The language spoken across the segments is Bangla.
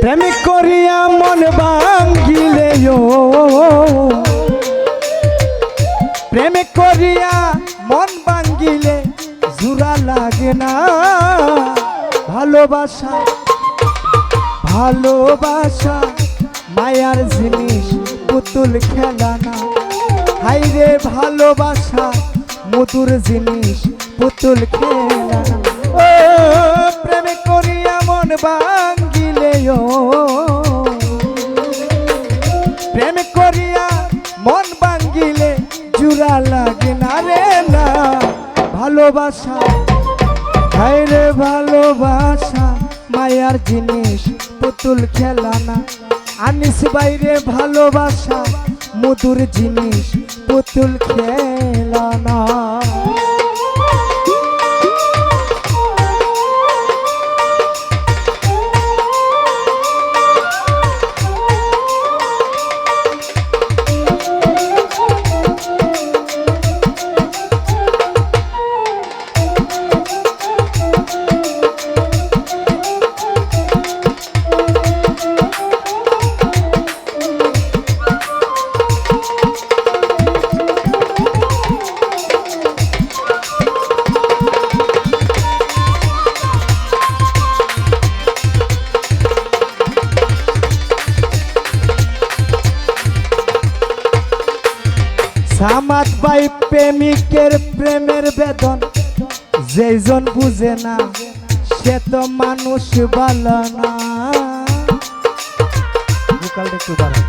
প্রেম করিয়া মন ভাঙ্গিলে প্রেম করিয়া মন ভাঙ্গিলে জুরা লাগে না। ভালোবাসা ভালোবাসা, মায়ার জিনিস, পুতুল খেলা না হাইরে ভালোবাসা, মধুর জিনিস, পুতুল খেলা ভালোবাসা। হাইরে ভালোবাসা, মায়ার জিনিস, পুতুল খেলা না আনিস বাইরে ভালোবাসা, মধুর জিনিস, পুতুল খেলা সামাত বাই প্রেমিকের প্রেমের বেদন। যেজন বুঝে না সে তো মানুষ ভালো না। ভোকালটা একটু বাড়ান।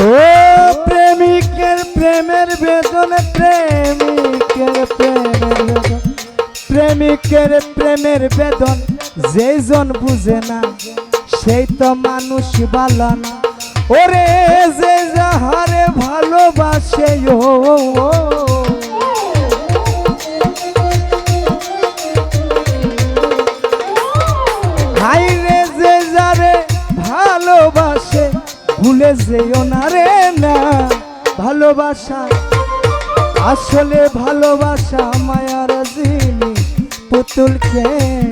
ও প্রেমিকের প্রেমের বেদন। যেজন বুঝে না, সেই তো মানুষ ভালো না। ওরে যে যাহারে ভালোবাসে ও। হাই রে যে যারে ভালোবাসে, ভুলে যেও না রে না। ভালোবাসা, আসলে ভালোবাসা মায়ার জিনিস, পুতুল খেলা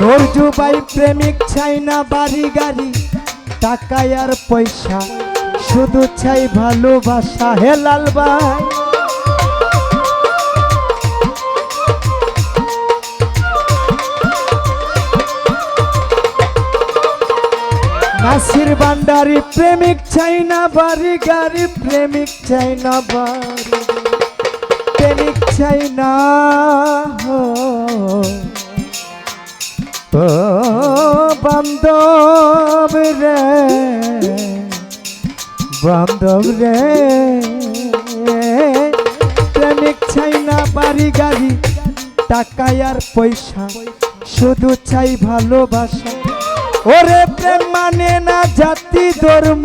বাই প্রেমিক চাই না বাড়ি গাড়ি টাকা আর পয়সা, শুধু চাই ভালোবাসা। হে লাল ভাই। নাসির ভান্ডারি প্রেমিক চাই না বাড়ি গাড়ি, প্রেমিক চাই না বাড়ি, প্রেমিক চাই না ও বান্ধব রে বান্ধব রে, প্রেমিক চাই না বাড়ি গাড়ি টাকা আর পয়সা, শুধু চাই ভালোবাসা। ওরে প্রেম মানে না জাতি ধর্ম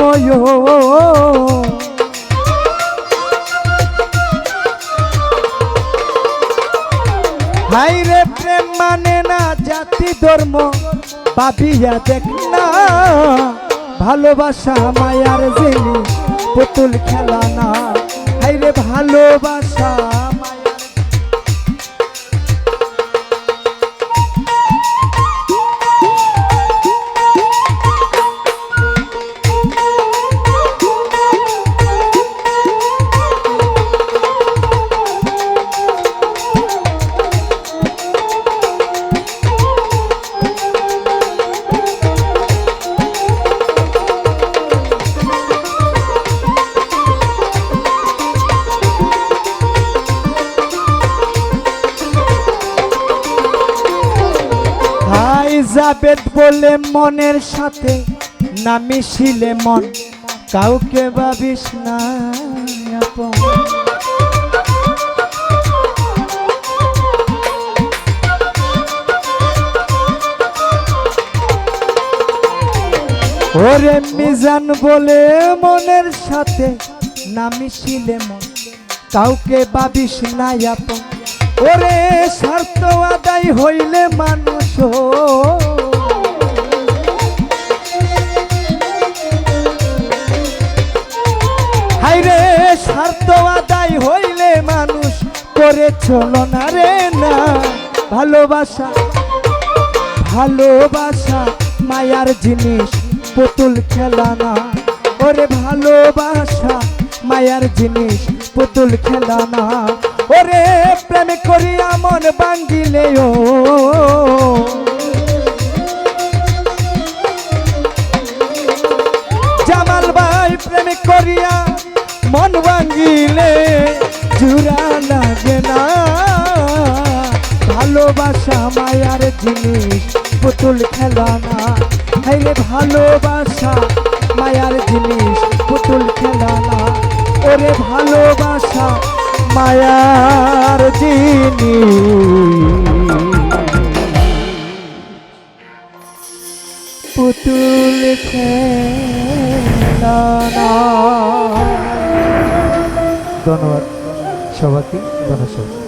জাতি ধর্ম ভাবিয়া দেখ না ভালোবাসা মায়ার জিনিস পুতুল খেলা না। হাইরে ভালোবাসা। জাবেদ বলে মনের সাথে, না মিশিলে মন, কাউকে ভাবিস না। ওরে মিজান বলে মনের সাথে, না মিশিলে মন, কাউকে ভাবিস না আপন ওরে স্বার্থ আদায় হইলে মানুষ হাইরে, স্বার্থ আদায় হইলে মানুষ করে চলো না রে না। ভালোবাসা ভালোবাসা, মায়ার জিনিস, পুতুল খেলা না ওরে ভালোবাসা, মায়ার জিনিস, পুতুল খেলা না ওরে প্রেম করিয়া মন বাঙ্গিলে ও জামাল ভাই প্রেম করিয়া মন ভাঙ্গিলে, জুড়া লাগে না। ভালোবাসা মায়ার জিনিস, পুতুল খেলা না হাইলে ভালোবাসা মায়ার জিনিস, পুতুল খেলা না ওরে ভালোবাসা মায়ার চিনি পুতুল। ধন্যবাদ সবাইকে ধন্যবাদ